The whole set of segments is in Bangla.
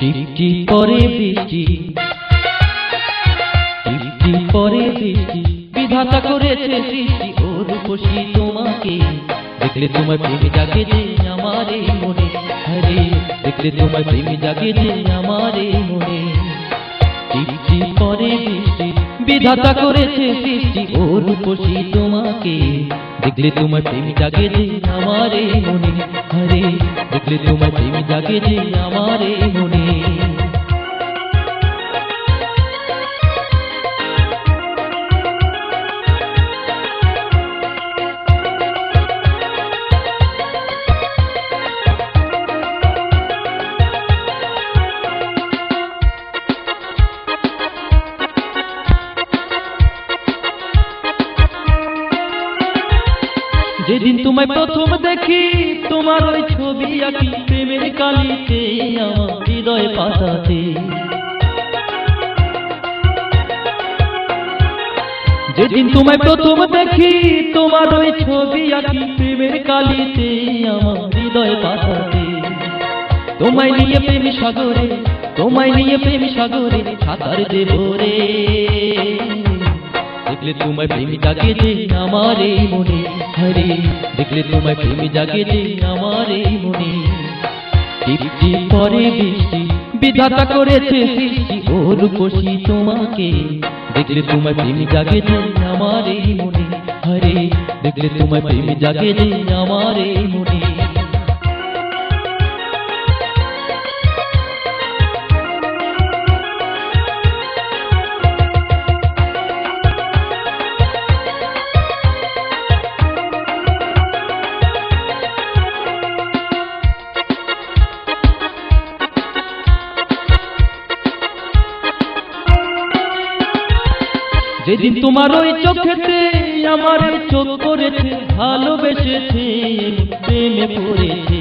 টিপটি পরে বৃষ্টি টিপটি পরে বৃষ্টি, বিধাতা করেছে সৃষ্টি, ও রূপসী তোমাকে। দেখলে তোমার প্রেম জাগে যে আমার মনে হরে দেখলে তোমার প্রেম জাগে যে আমার মনে। টিপটি পরে বৃষ্টি, বিধাতা করেছে সৃষ্টি, ও রূপসী তোমাকে। দেখলে তোমার প্রেম জাগে যে আমার মনে হরে দেখলে তোমার প্রেম জাগে যে আমার মনে। যেদিন তোমায় প্রথম দেখি, তোমার ওই ছবি আঁকি প্রেমের কালিতে, আমার হৃদয় পাতাতে। যেদিন তোমায় প্রথম দেখি, তোমার ওই ছবি আঁকি প্রেমের কালিতে, আমার হৃদয় পাতাতে। তোমায় নিয়ে প্রেম সাগরে, তোমায় নিয়ে প্রেম সাগরে, সাঁতার দেব রে। দেখলে তোমায় প্রেম জাগে যে আমার এই মনে, হরে। দেখলে তোমায় প্রেম জাগে যে আমার এই মনে। টিপটি পরে বৃষ্টি বিধাতা করেছে সৃষ্টি, ও রূপসী তোমাকে। দেখলে তোমায় প্রেম জাগে যে আমার এই মনে, হরে। দেখলে তোমায় প্রেম জাগে যে আমার এই মনে। যেদিন তোমার ওই চোখেতে আমার চোখ করেছে ভালোবেসেছে, প্রেমে পড়েছে।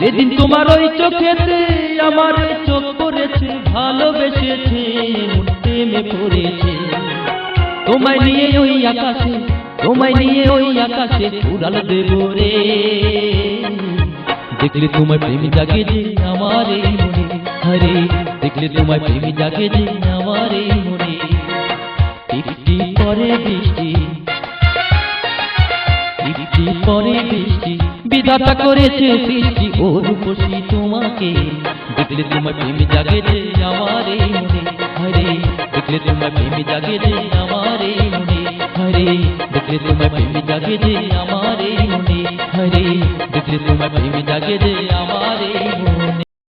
যেদিন তোমার ওই চোখেতে আমার চোখ করেছে ভালোবেসেছে, প্রেমে পড়েছে। তোমায় নিয়ে ওই আকাশে, তোমায় নিয়ে ওই আকাশে উড়াল দেব রে। দেখলে তোমার প্রেম জাগে যে আমার এই হরে দেখলে তোমার প্রেম জাগে যে আমার মনে। টিপটি পরে বৃষ্টি। টিপটি পরে বৃষ্টি, বিধাতা করেছে সৃষ্টি, ও রূপসী তোমাকে। দেখলে তোমার প্রেম জাগে যে আমার মনে। হরে, দেখলে তোমার প্রেম জাগে যে আমার মনে। হরে, দেখলে তোমার প্রেম জাগে যে আমার মনে। হরে, দেখলে তোমার প্রেম জাগে যে আমার মনে।